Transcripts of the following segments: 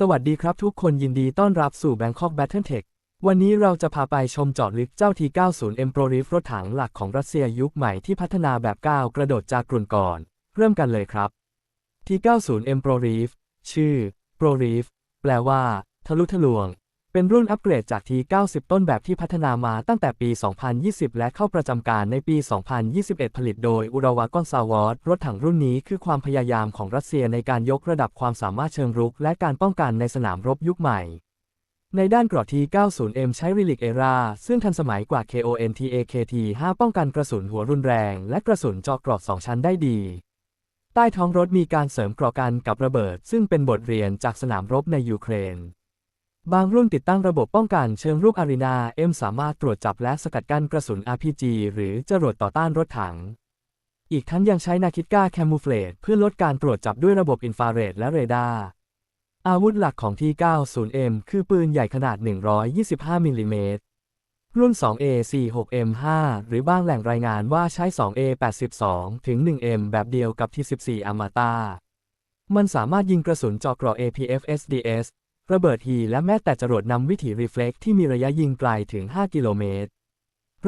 สวัสดีครับทุกคนยินดีต้อนรับสู่ Bangkok Battletech วันนี้เราจะพาไปชมเจาะลึกเจ้า T90 M Pro r i f รถถังหลักของรัสเซียยุคใหม่ที่พัฒนาแบบก้าวกระโดดจากกลุ่นก่อน เริ่มกันเลยครับ T90 M Pro r i f ชื่อ Pro r i f แปลว่า ทะลุทะลวง เป็นรุ่นอัปเกรดจาก T90 ต้นแบบที่พัฒนามาตั้งแต่ปี 2020 และเข้าประจำการในปี 2021 ผลิตโดยอุราวากอนซาวอสรถถังรุ่นนี้คือความพยายามของรัสเซียในการยกระดับความสามารถเชิงรุก และการป้องกันในสนามรบยุคใหม่ ในด้านกรอ T90M ใช้ Relic Era ซึ่งทันสมัยกว่า KONTAKT5 ป้องกันกระสุนหัวรุนแรง และกระสุนเจาะกรอบ2ชั้นได้ดีใต้ท้องรถมีการเสริมกรอกันกับระเบิด ซึ่งเป็นบทเรียนจากสนามรบในยูเครน บางรุ่นติดตั้งระบบป้องกันเชิงรุกอารีนา M สามารถตรวจจับและสกัดกั้นกระสุน RPG หรือจรวดต่อต้านรถถัง อีกทั้งยังใช้นาคิดก้าแคมูเฟลตเพื่อลดการตรวจจับด้วยระบบอินฟราเรดและเรดาร์อาวุธหลักของ T90M คือปืนใหญ่ขนาด 125มิลลิเมตรรุ่น 2A46M5 หรือบางแหล่งรายงานว่าใช้ 2A82 ถึง 1M แบบเดียวกับ T14 Amata มันสามารถยิงกระสุนเจาะเกราะ APF-SDS ระเบิดฮีและแม้แต่จรวดนำวิถีรีเฟล็กที่มีระยะยิงไกลถึง 5 กิโลเมตร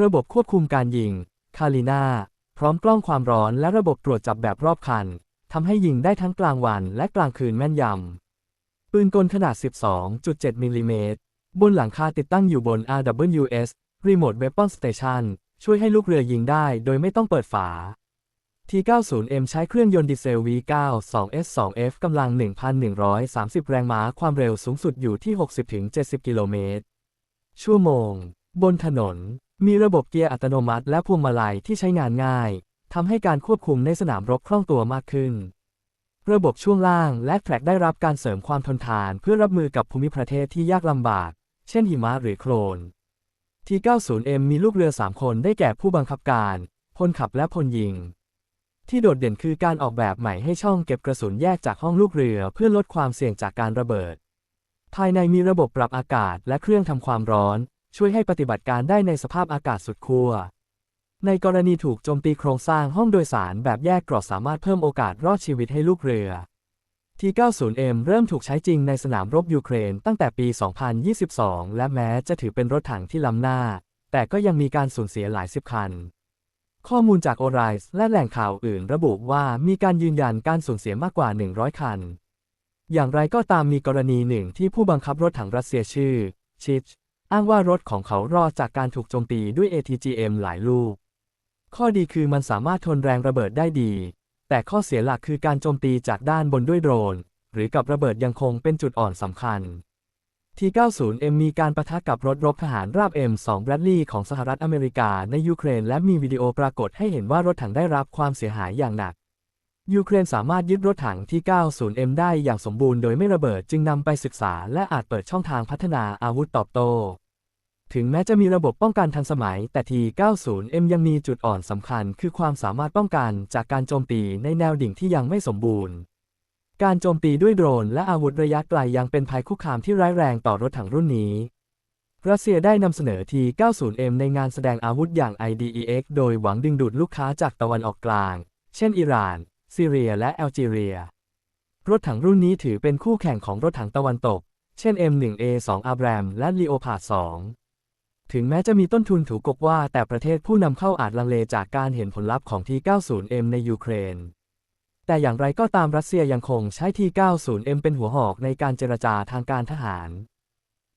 ระบบควบคุมการยิง คาลิน่า พร้อมกล้องความร้อนและระบบตรวจจับแบบรอบคัน ทำให้ยิงได้ทั้งกลางวันและกลางคืนแม่นยำ ปืนกลขนาด 12.7 มิลลิเมตร บนหลังคาติดตั้งอยู่บน RWS Remote Weapon Station ช่วยให้ลูกเรือยิงได้โดยไม่ต้องเปิดฝา T90M ใช้เครื่องยนต์ดีเซล V9 2S2F กำลัง 1,130 แรงม้า ความเร็วสูงสุดอยู่ที่ 60-70 กิโลเมตร ชั่วโมง บนถนน มีระบบเกียร์อัตโนมัติและพวงมาลัยที่ใช้งานง่าย ทำให้การควบคุมในสนามรบคล่องตัวมากขึ้น ระบบช่วงล่างและแทร็กได้รับการเสริมความทนทานเพื่อรับมือกับภูมิประเทศที่ยากลำบาก เช่นหิมะหรือโคลน T90M มีลูกเรือ 3 คนได้แก่ผู้บังคับการ พลขับและพลยิง ที่โดดเด่นคือการออกแบบใหม่ให้ช่องเก็บกระสุนแยกจากห้องลูกเรือ เพื่อลดความเสี่ยงจากการระเบิด ภายในมีระบบปรับอากาศและเครื่องทำความร้อน ช่วยให้ปฏิบัติการได้ในสภาพอากาศสุดขั้วในกรณีถูกโจมตีโครงสร้างห้องโดยสารแบบแยกกรอดสามารถเพิ่มโอกาสรอดชีวิตให้ลูกเรือ T90M เริ่มถูกใช้จริงในสนามรบยูเครนตั้งแต่ปี 2022 และแม้จะถือเป็นรถถังที่ล้ำหน้า แต่ก็ยังมีการสูญเสียหลายสิบคัน ข้อมูลจากโอไรส์และแหล่งข่าวอื่นระบุว่ามีการยืนยันการสูญเสียมากกว่า 100 คัน อย่างไรก็ตามมีกรณีหนึ่งที่ผู้บังคับรถถังรัสเซียชื่อ ชิช อ้างว่ารถของเขารอดจากการถูกโจมตีด้วย ATGM หลายลูก ข้อดีคือมันสามารถทนแรงระเบิดได้ดี แต่ข้อเสียหลักคือการโจมตีจากด้านบนด้วยโดรน หรือกับระเบิดยังคงเป็นจุดอ่อนสำคัญ T90M มีการประทะกับรถรบทหารราบ M2 Bradley ของสหรัฐอเมริกาในยูเครน และมีวิดีโอปรากฏให้เห็นว่ารถถังได้รับความเสียหายอย่างหนัก ยูเครนสามารถยึดรถถัง T90M ได้อย่างสมบูรณ์โดยไม่ระเบิดจึงนำไปศึกษา และอาจเปิดช่องทางพัฒนาอาวุธตอบโต้ ถึงแม้จะมีระบบป้องกันทันสมัย แต่ T90M ยังมีจุดอ่อนสำคัญ คือความสามารถป้องกันจากการโจมตีในแนวดิ่งที่ยังไม่สมบูรณ์ การโจมตีด้วยโดรนและอาวุธระยะไกลยังเป็นภัยคุกคามที่ร้ายแรงต่อรถถังรุ่นนี้ รัสเซียได้นำเสนอ T90M ในงานแสดงอาวุธอย่าง IDEX โดยหวังดึงดูดลูกค้าจากตะวันออกกลาง เช่น อิหร่าน ซีเรีย และแอลจีเรีย รถถังรุ่นนี้ถือเป็นคู่แข่งของรถถังตะวันตก เช่น M1A2 Abram และ Leopard 2 ถึงแม้จะมีต้นทุนถูกกบว่า แต่ประเทศผู้นำเข้าอาจลังเลจากการเห็นผลลัพธ์ของ T90M ในยูเครน แต่อย่างไรก็ตามรัสเซียยังคงใช้ T90M เป็นหัวหอกในการเจรจาทางการทหาร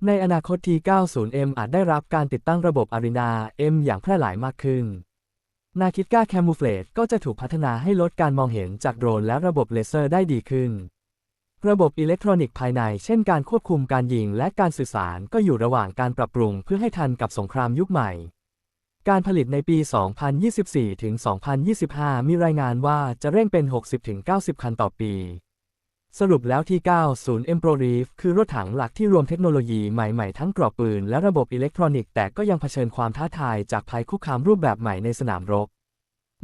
ในอนาคต T90M อาจได้รับการติดตั้งระบบอารีนา M อย่างแพร่หลายมากขึ้น นาคิดก้าแคมูเฟลตก็จะถูกพัฒนาให้ลดการมองเห็นจากโดรนและระบบเลเซอร์ได้ดีขึ้น ระบบอิเล็กทรอนิกส์ภายในเช่นการควบคุมการยิงและการสื่อสารก็อยู่ระหว่างการปรับปรุงเพื่อให้ทันกับสงครามยุคใหม่ การผลิตในปี 2024 ถึง 2025 มีรายงานว่าจะเร่งเป็น 60-90 คันต่อปี สรุปแล้วที่ 90 M Pro Reef คือรถถังหลักที่รวมเทคโนโลยีใหม่ๆ ทั้งกรอบปืนและระบบอิเล็กทรอนิกส์แต่ก็ยังเผชิญความท้าทายจากภัยคุกคามรูปแบบใหม่ในสนามรบ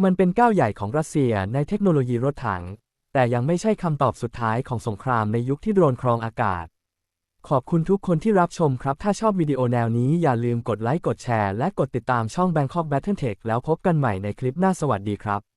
มันเป็นก้าวใหญ่ของรัสเซียในเทคโนโลยีรถถัง แต่ยังไม่ใช่คำตอบสุดท้ายของสงครามในยุคที่โดรนครองอากาศ ขอบคุณทุกคนที่รับชมครับ ถ้าชอบวิดีโอแนวนี้อย่าลืมกดไลค์ กดแชร์ และกดติดตามช่อง Bangkok Battletech แล้วพบกันใหม่ในคลิปหน้าสวัสดีครับ